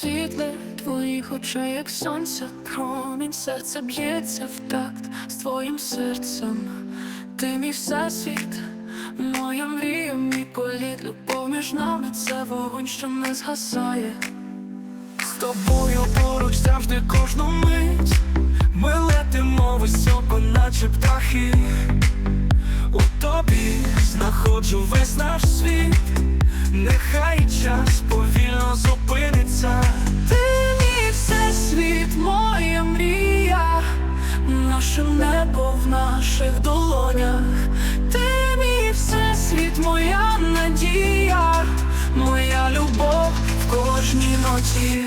Світле твоїх очей, як сонця, промінь серце б'ється в такт з твоїм серцем. Ти мій всесвіт, моя мрія, мій політ, любов між нами це вогонь, що не згасає. З тобою поруч завжди кожну мить. Ми летимо високо, наче птахи. У тобі знаходжу весь наш світ. Нехай час наше небо в наших долонях. Ти мій всесвіт, моя надія, моя любов в кожній ноті.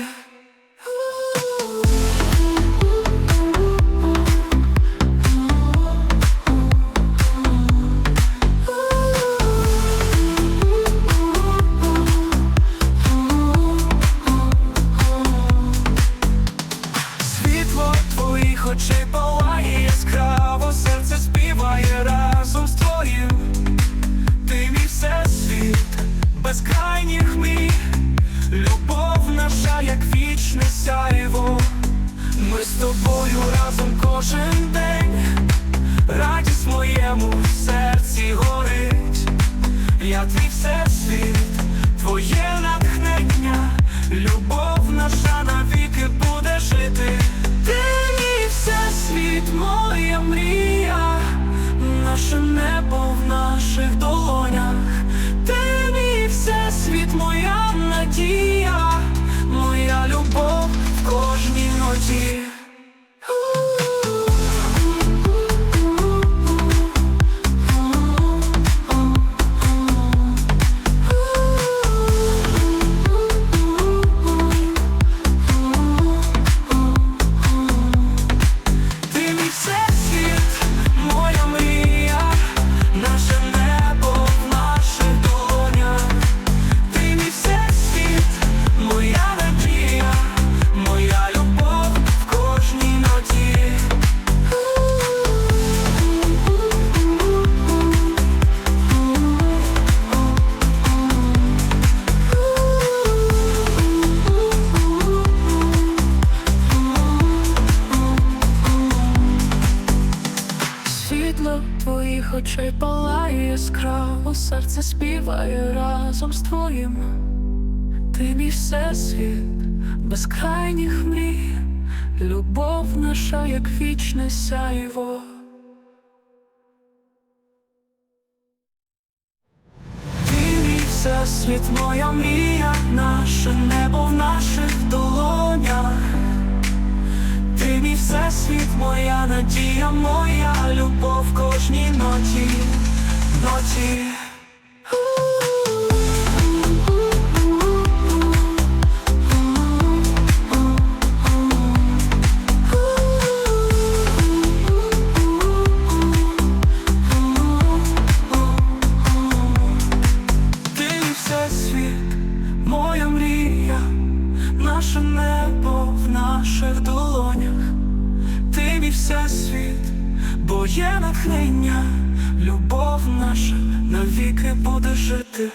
Світло твоїх очей вічне сяйво. Ми з тобою разом кожен день, радість моєму серці горить. Я твій всесвіт, твоє натхнення, любов твоїх очей палає яскраво, серце співає разом з твоїм. Ти мій всесвіт, безкрайніх мрій, любов наша, як вічне сяйво. Ти мій всесвіт, моя мрія, наше небо в наших долонях. Всесвіт, моя надія, моя любов кожній мій всесвіт, моя мрія, наше небо в наших долонях. Ти світ, бо є натхнення, любов наша навіки буде жити.